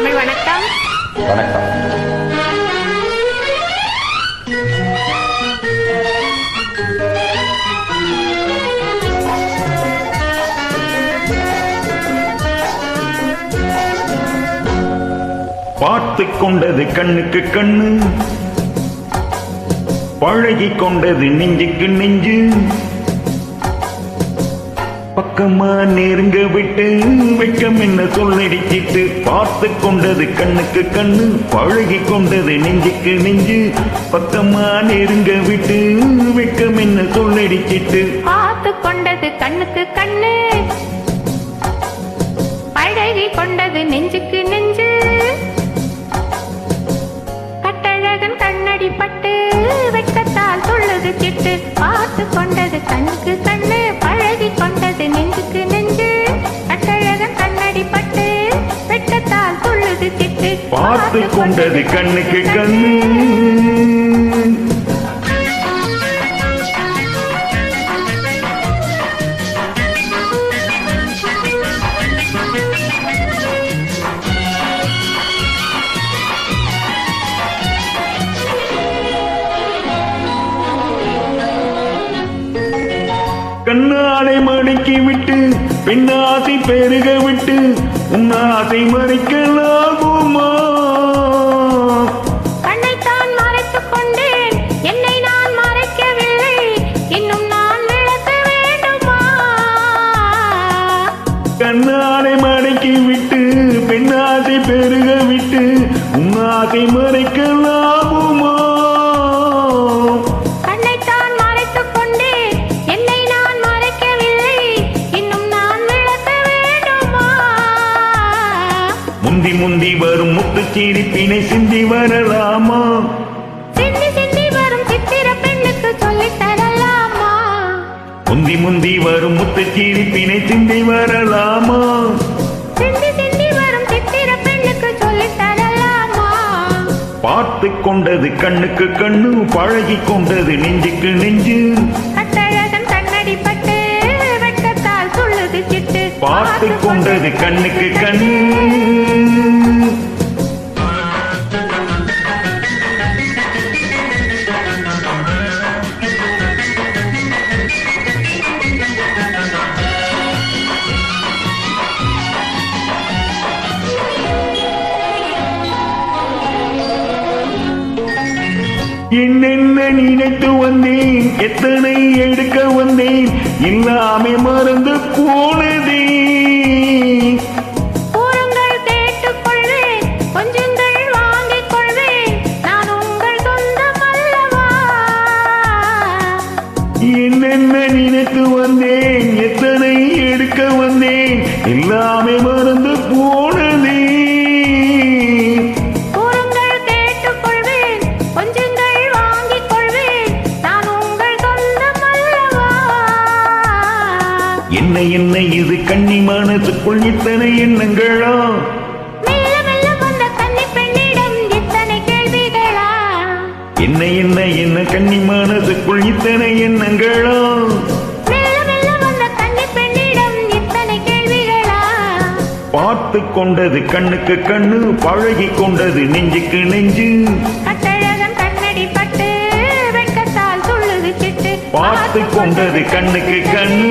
தமிழ் வணக்கம். வணக்கம். பார்த்து கொண்டது கண்ணுக்கு கண்ணு. பழகி கொண்டது நெஞ்சுக்கு நெஞ்சு. பக்கமா நெருங்க விட்டு வெட்கம் என்ன சொல்லடிச்சிட்டு பார்த்து கொண்டது கண்ணுக்கு கண்ணு பழகி கொண்டது நெஞ்சுக்கு நெஞ்சு. பக்கமா நெருங்க விட்டு வெட்கம் என்ன சொல்லடிச்சிட்டு பார்த்து கொண்டது கண்ணுக்கு கண்ணு பழகி கொண்டது நெஞ்சுக்கு நெஞ்சு. கட்டழகன் கண்ணடி பட்டு வெட்கத்தால் பார்த்து கொண்டது கண்ணுக்கு கண். கண்ணாடை மடக்கி விட்டு பெண்ணாசை பெருக விட்டு உன்னாசை மறைக்கலாம். முந்தி முந்தி வரும் முத்துச்சீரி பிணை சிந்தி வரலாமா? சிந்தி சிந்தி வரும் சித்திர பெண்ணுக்கு சொல்லித் தரலாமா? முந்தி முந்தி வரும் முத்துச்சீரி பிணை சிந்தி வரலாமா? சிந்தி சிந்தி வரும் சித்திர பெண்ணுக்கு சொல்லித் தரலாமா? பார்த்து கொண்டது கண்ணுக்கு கண்ணு பழகி கொண்டது நெஞ்சுக்கு நெஞ்சு. பார்த்து கொண்டது கண்ணுக்கு கண். என்னென்ன நினைத்து வந்தேன்? எத்தனை எடுக்க வந்தேன்? இல்லாமே மறந்து போனேன் என்னென்ன நினைத்து வந்தேன். எத்தனை எடுக்க வந்தேன். எல்லாமே மறந்து போனதே. என்ன என்ன இது கண்ணி மனசுக்குள் இத்தனை எண்ணங்களா? என்ன என்ன என்ன கண்ணி மனசுக்குள் இத்தனை எண்ணங்களா? பார்த்து கொண்டது கண்ணுக்கு கண்ணு பழகி கொண்டது நெஞ்சுக்கு நெஞ்சு. பார்த்து கொண்டது கண்ணுக்கு கண்ணு.